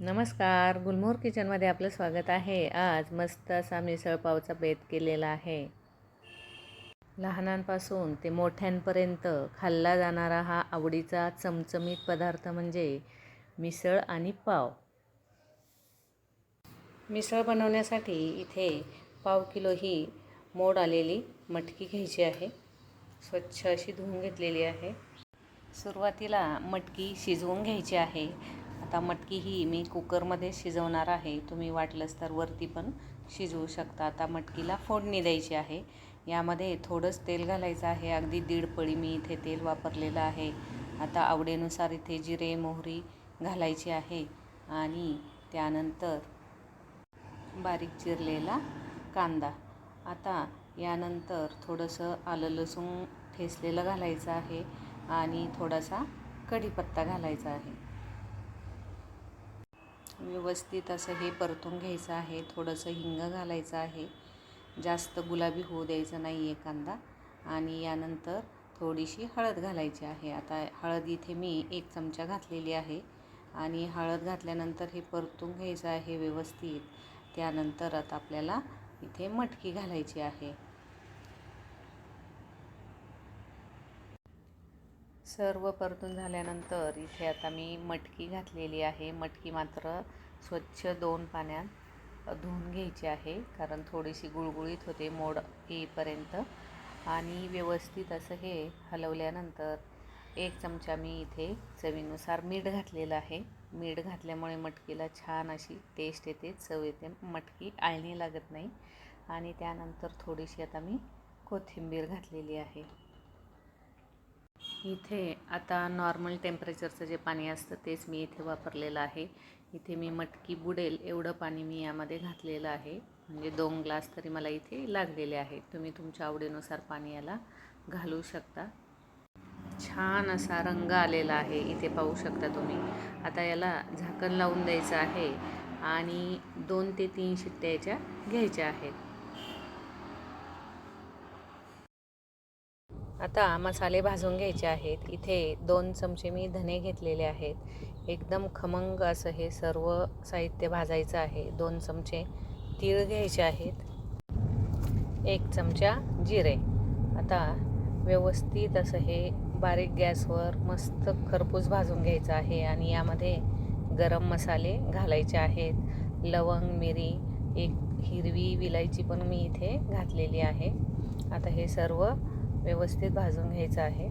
नमस्कार गुलमोहर किचनमध्ये आपलं स्वागत आहे. आज मस्त असा मिसळ पावचा बेत केलेला आहे. लहानांपासून ते मोठ्यांपर्यंत खाल्ला जाणारा हा आवडीचा चमचमीत पदार्थ म्हणजे मिसळ आणि पाव. मिसळ बनवण्यासाठी इथे पाव किलो ही मोड आलेली मटकी घ्यायची आहे. स्वच्छ अशी धुवून घेतलेली आहे. सुरुवातीला मटकी शिजवून घ्यायची आहे. आता मटकी ही मी कुकरमध्ये शिजवणार आहे. तुम्ही वाटलंच तर वरती पण शिजवू शकता. आता मटकीला फोडणी द्यायची आहे. यामध्ये थोडंच तेल घालायचं आहे. अगदी दीड पळी मी इथे तेल वापरलेलं आहे. आता आवडीनुसार इथे जिरे मोहरी घालायची आहे. आणि त्यानंतर बारीक चिरलेला कांदा. आता यानंतर थोडंसं आलं लसूण ठेसलेलं घालायचं आहे. आणि थोडासा कढीपत्ता घालायचा आहे. व्यवस्थित असं हे परतून घ्यायचं आहे. थोडंसं हिंग घालायचं आहे. जास्त गुलाबी होऊ द्यायचं नाही आहे कांदा. आणि यानंतर थोडीशी हळद घालायची आहे. आता हळद इथे मी एक चमचा घातलेली आहे. आणि हळद घातल्यानंतर हे परतून घ्यायचं आहे व्यवस्थित. त्यानंतर आता आपल्याला इथे मटकी घालायची आहे. सर्व परतून झाल्यानंतर इथे आता मी मटकी घातलेली आहे. मटकी मात्र स्वच्छ दोन पाण्यात धुवून घ्यायची आहे कारण थोडीशी गुळगुळीत होते मोड येईपर्यंत. आणि व्यवस्थित असं हे हलवल्यानंतर एक चमचा मी इथे चवीनुसार मीठ घातलेलं आहे. मीठ घातल्यामुळे मटकीला छान अशी टेस्ट येते चव येते. मटकी आळणी लागत नाही. आणि त्यानंतर थोडीशी आता मी कोथिंबीर घातलेली आहे. इथे आता नॉर्मल टेम्परेचरचं जे पाणी असतं तेच मी इथे वापरलेलं आहे. इथे मी मटकी बुडेल एवढं पाणी मी यामध्ये घातलेलं आहे. म्हणजे दोन ग्लास तरी मला इथे लागलेले आहेत. तुम्ही तुमच्या आवडीनुसार पाणी याला घालू शकता. छान असा रंग आलेला आहे. इथे पाहू शकता तुम्ही. आता याला झाकण लावून द्यायचं आहे आणि दोन ते तीन शिट्ट्या याच्या घ्यायच्या आहेत. आता मसाले भाजून घ्यायचे आहेत. इथे दोन चमचे मी धने घेतलेले आहेत. एकदम खमंग असं हे सर्व साहित्य भाजायचं आहे. दोन चमचे तीळ घ्यायचे आहेत. एक चमचा जिरे. आता व्यवस्थित असं हे बारीक गॅसवर मस्त खरपूस भाजून घ्यायचं आहे आणि यामध्ये गरम मसाले घालायचे आहेत. लवंग मिरी एक हिरवी विलायची पण मी इथे घातलेली आहे. आता हे सर्व व्यवस्थित भाजून घ्यायचं आहे.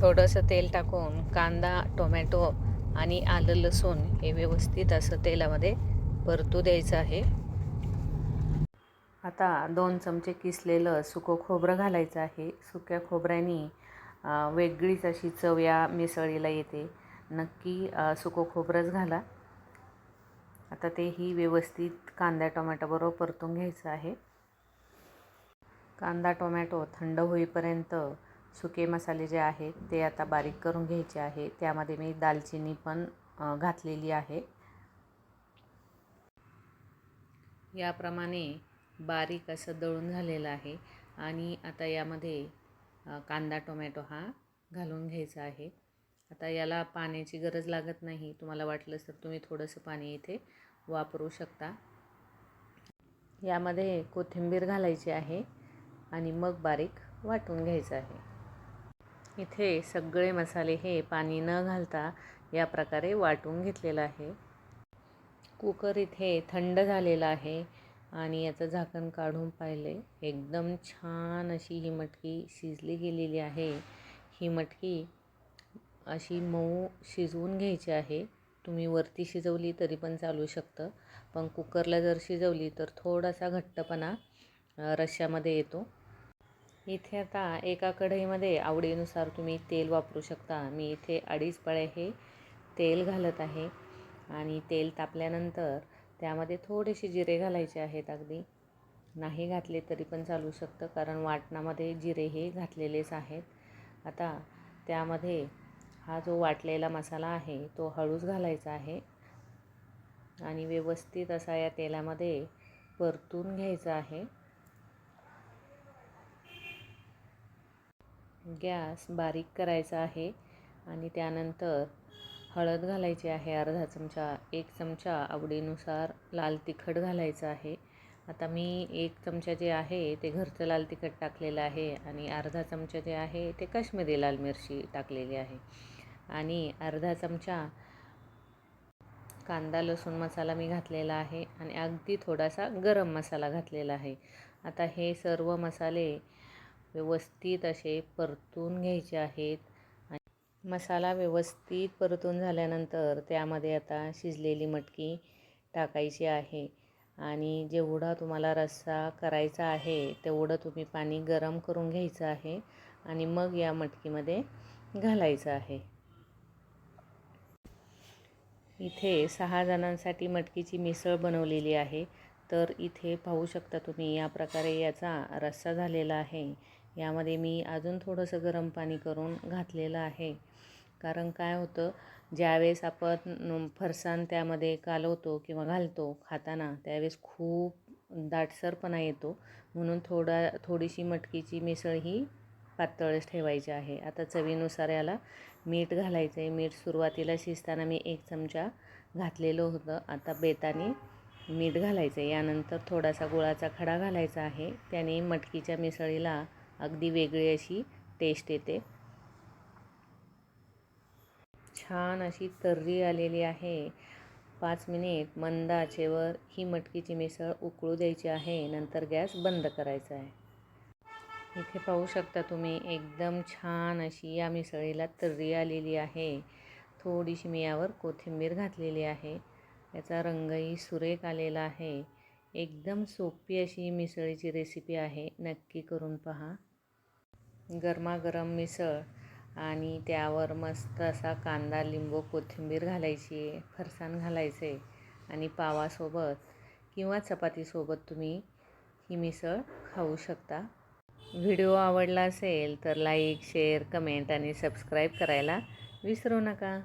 थोडंसं तेल टाकून कांदा टोमॅटो आणि आलं लसूण हे व्यवस्थित असं तेलामध्ये परतू द्यायचं आहे. आता दोन चमचे किसलेलं सुकं खोबरं घालायचं आहे. सुक्या खोबऱ्याने वेगळीच अशी चव या मिसळीला येते. नक्की सुकं खोबरंच घाला. आता तेही व्यवस्थित कांदा टोमॅटोबरोबर परतून घ्यायचं आहे. कांदा टोमॅटो थंड होईपर्यंत सुके मसाले जे आहेत ते आता बारीक करून घ्यायचे आहे. त्यामध्ये मी दालचिनी पण घातलेली आहे. याप्रमाणे बारीक असं दळून झालेलं आहे आणि आता यामध्ये कांदा टोमॅटो हा घालून घ्यायचा आहे. आता याला पाण्याची गरज लागत नाही. तुम्हाला वाटलंच तर तुम्ही थोडंसं पाणी इथे वापरू शकता. यामध्ये कोथिंबीर घालायची आहे आणि मग बारीक वाटून घ्यायचं आहे. इथे सगळे मसाले हे पाणी न घालता या प्रकारे वाटून घेतलेलं आहे. कुकर इथे थंड झालेला आहे आणि याचं झाकण काढून पाहिले. एकदम छान अशी ही मटकी शिजली गेलेली आहे. ही मटकी अशी मऊ शिजवून घ्यायची आहे. तुम्ही वरती शिजवली तरी पण चालू शकतं. पण कुकरला जर शिजवली तर थोडासा घट्टपणा रश्श्यामध्ये येतो. इथे आता एका कढईमध्ये आवडीनुसार तुम्ही तेल वापरू शकता. मी इथे अडीच पळे हे तेल घालत आहे आणि तेल तापल्यानंतर त्यामध्ये थोडेसे जिरे घालायचे आहेत अगदी. नाही घातले तरी पण चालू शकतं कारण वाटणामध्ये जिरे हे घातलेलेच आहेत. आता त्यामध्ये हा जो वाटलेला मसाला आहे तो हळूच घालायचा आहे. आणि व्यवस्थित असा या तेलामध्ये परतून घ्यायचा आहे. गॅस बारीक करायचा आहे आणि त्यानंतर हळद घालायची आहे अर्धा चमचा एक चमचा आवडीनुसार लाल तिखट घालायचं आहे. आता मी एक चमचा जे आहे ते घरचं लाल तिखट टाकलेलं आहे आणि अर्धा चमचा जे आहे ते काश्मीरी लाल मिरची टाकलेली आहे. आणि अर्धा चमचा कांदा लसूण मसाला मी घातलेला आहे आणि अगदी थोडासा गरम मसाला घातलेला आहे. आता हे सर्व मसाले व्यवस्थित असे परतून घ्यायचे आहेत आणि मसाला व्यवस्थित परतून झाल्यानंतर त्यामध्ये आता शिजलेली मटकी टाकायची आहे आणि जेवढा तुम्हाला रस्सा करायचा आहे तेवढं तुम्ही पाणी गरम करून घ्यायचं आहे आणि मग या मटकीमध्ये घालायचं आहे. इथे सहा जणांसाठी मटकीची मिसळ बनवलेली आहे. तर इथे पाहू शकता तुम्ही या प्रकारे याचा रस्सा झालेला आहे. यामध्ये मी अजून थोडंसं गरम पाणी करून घातलेलं आहे. कारण काय होतं ज्यावेळेस आपण फरसाण त्यामध्ये कालवतो किंवा घालतो खाताना त्यावेळेस खूप दाटसरपणा येतो. म्हणून थोडा थोडीशी मटकीची मिसळ ही पातळच ठेवायची आहे. आता चवीनुसार याला मीठ घालायचं आहे मीठ सुरुवातीला शिजताना मी एक चमचा घातलेलं होतं. आता बेताने मीठ घालायचं आहे यानंतर थोडासा गुळाचा खडा घालायचा आहे. त्याने मटकीच्या मिसळीला अगदी वेगळी अशी टेस्ट येते. छान अशी तर्री आलेली आहे. पाच मिनिट मंद आचेवर ही मटकीची मिसळ उकळू द्यायची आहे. नंतर गॅस बंद करायचा आहे. इथे पाहू शकता तुम्ही एकदम छान अशी या मिसळीला तर्री आलेली आहे. थोडीशी मी यावर कोथिंबीर घातलेली आहे. याचा रंगही सुरेख आलेला आहे. एकदम सोपी अशी मिसळीची रेसिपी आहे. नक्की करून पहा. गरमागरम मिसळ आणि त्यावर मस्त असा कांदा लिंबू कोथिंबीर घालायची आहे फरसाण आहे आणि पावासोबत किंवा चपातीसोबत तुम्ही ही मिसळ खाऊ शकता. व्हिडिओ आवडला असेल तर लाईक शेअर कमेंट आणि सबस्क्राईब करायला विसरू नका.